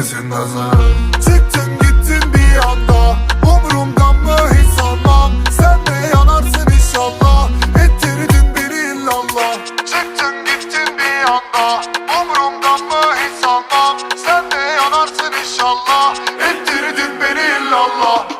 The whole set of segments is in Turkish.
değmesin nazar. Çıktın gittin bir anda. Umurumdan mı hiç sanmam Sen de yanarsın inşallah. Ettirdin beni illallah. Çıktın gittin bir anda. Umurumdan mı hiç sanmam Sen de yanarsın inşallah. Ettirdin beni illallah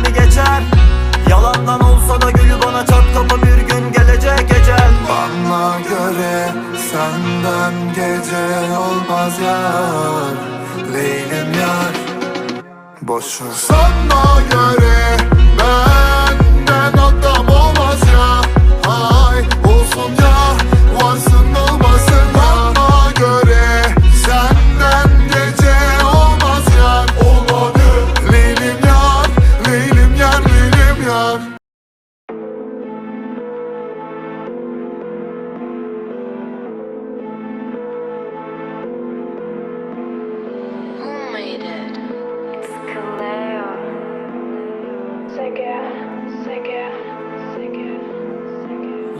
Boş ver Sana göre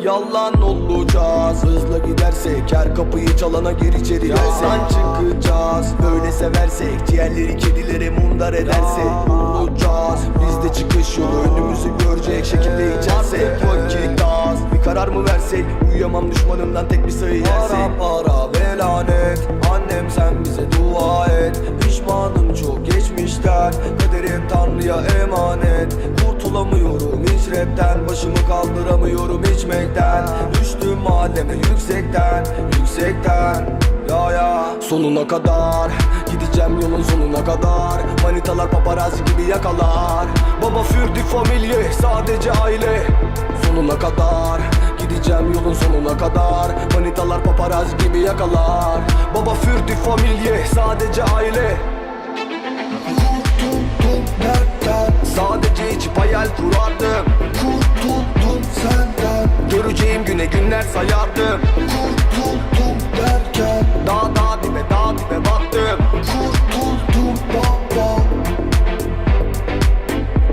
Yalan olacağız. Hızla gidersek her kapıyı çalana gir içeri Yalan. çıkacağız. Böyle seversek Ciğerleri kedilere mundar edersek. Olacağız. Bizde çıkış yolu önümüzü görecek Şekilde içersek. Vakit az. Bir karar mı versek? Uyuyamam düşmanımdan tek bir sayı yersek. Para para ve lanet Annem sen bize dua et. Pişmanım çok geçmişten. Kaderim Tanrı'ya emanet Rapten Başımı kaldıramıyorum içmekten Düştüm mahalleme yüksekten Yüksekten Ya ya Sonuna kadar Gideceğim yolun sonuna kadar Manitalar paparazzi gibi yakalar Baba fürdü familye sadece aile Sonuna kadar Gideceğim yolun sonuna kadar Manitalar paparazzi gibi yakalar Baba fürdü familye sadece aile Kurtuldum derken Sadece içip hayal kurardım Kurtuldum senden. Göreceğim güne günler sayardım. Kurtuldum derken. Dağ dağ dibe dağ dibe battım Kurtuldum baba.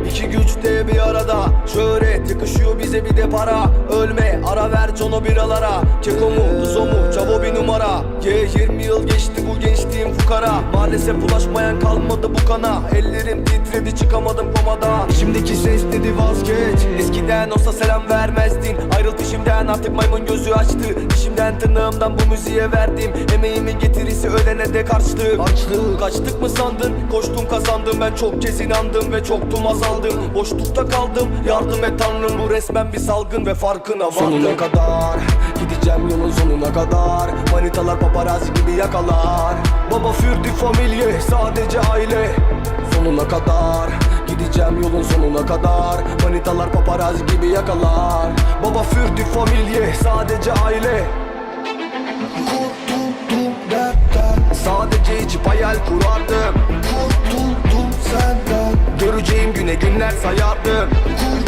İki güç de bir arada. Şöhret yakışıyor bize bir de para. Ölme ara ver cono biralara. Keko mu Luzo mu Çavo bir numara. Ye 20 yıl geçti bu gençliğim fukara. Maalesef ulaşmayan kalmadı bu kana. Ellerim titredi çıkamadım komada. Şimdiki ses dedi vazgeç. Eskiden olsa selam vermezdin. Ayrıl peşimden artık maymun gözü açtı. İşimden tırnağımdan bu müziğe verdim. Emeğimin getirisi ölene de karşılık Açlık Kaçtık mı sandın? Koştum kazandım. Ben çok kez inandım ve çoktum azaldım. Boşlukta kaldım yardım et tanrım Bu resmen bir salgın ve farkına vardım Sonuna kadar gideceğim yolun sonuna kadar? Manitalar paparazzi gibi yakalar. Baba fürdü familye sadece aile. Sonuna kadar Gideceğim yolun sonuna kadar. Manitalar paparazzi gibi yakalar. Baba fürdü familye sadece aile. Kurtuldum dertten Sadece içip hayal kurardım. Kurtuldum senden. Göreceğim güne günler sayardım. Kurtuldum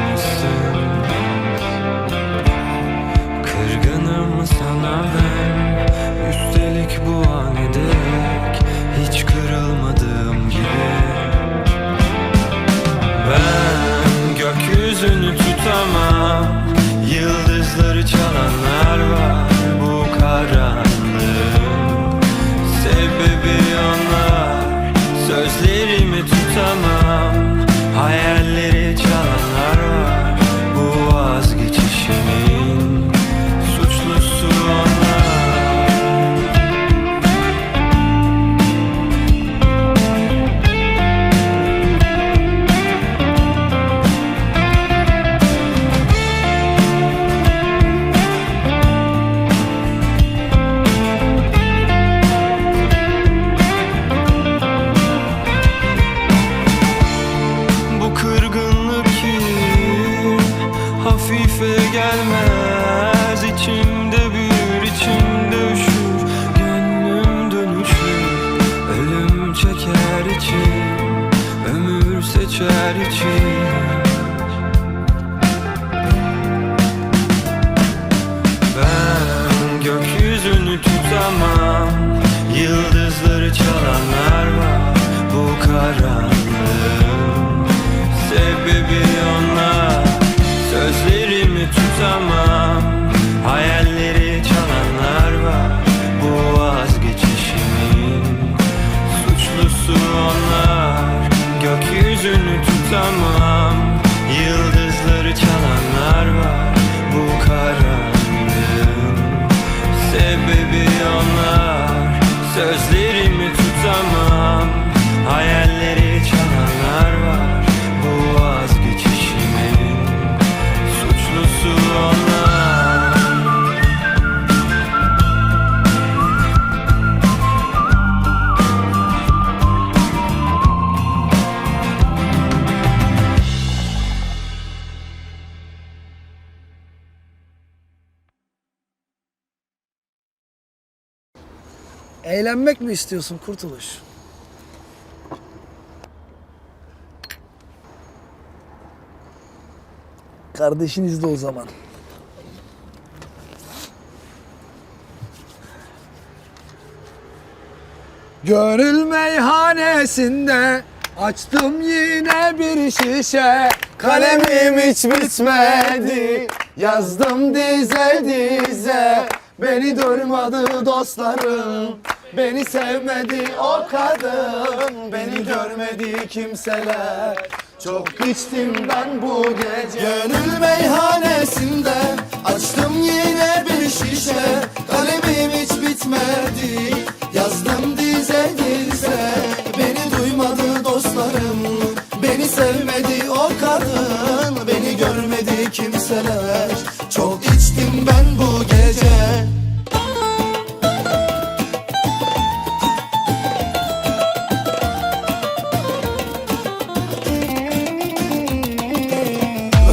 çeker içim Ömür seçer içim Ben gökyüzünü tutamam Yıldızları çalanlar var Bu karanlığın Eğlenmek mi istiyorsun kurtuluş? Kardeşiniz de o zaman. Gönül meyhanesinde açtım yine bir şişe Kalemim hiç bitmedi yazdım dize dize Beni durmadı dostlarım Beni sevmedi o kadın. Beni görmedi kimseler. Çok içtim ben bu gece. Gönül meyhanesinde Açtım yine bir şişe. Kalemim hiç bitmedi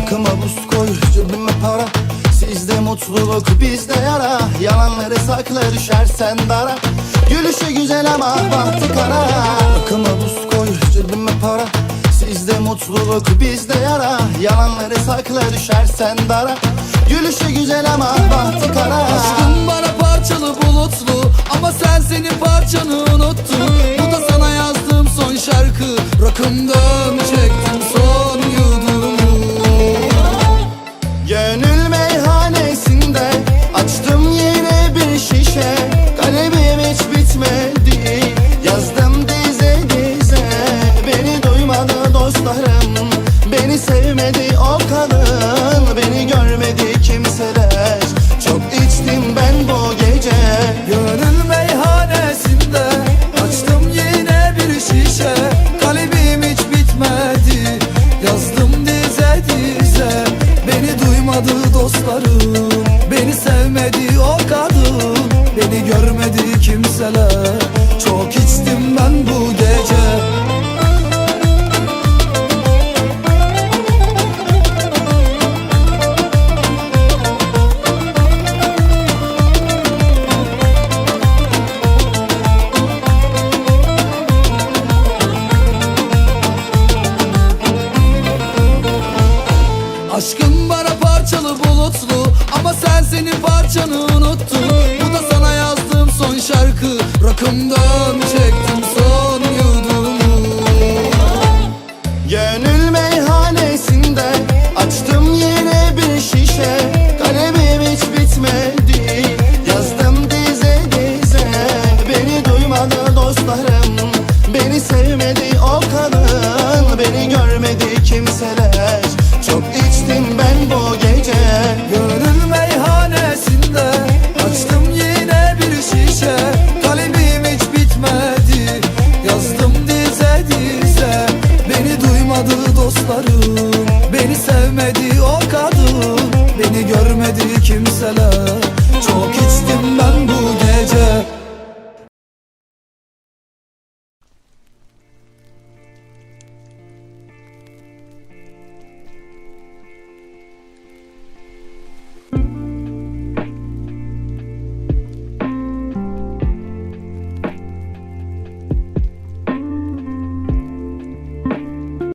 Akıma buz koy cebime para. Sizde mutluluk bizde yara. Yalanları sakla düşersen dara. Gülüşü güzel ama bahtı kara. Akıma buz koy cebime para. Sizde mutluluk bizde yara. Yalanları sakla düşersen dara. Gülüşü güzel ama bahtı kara. Aşkın bana parçalı bulutlu. Ama sen senin parçanı unuttun. Bu da sana yazdığım son şarkı. Rakımdan seni parçanı unuttum. Bu da sana yazdığım son şarkı. Rakımdan çekti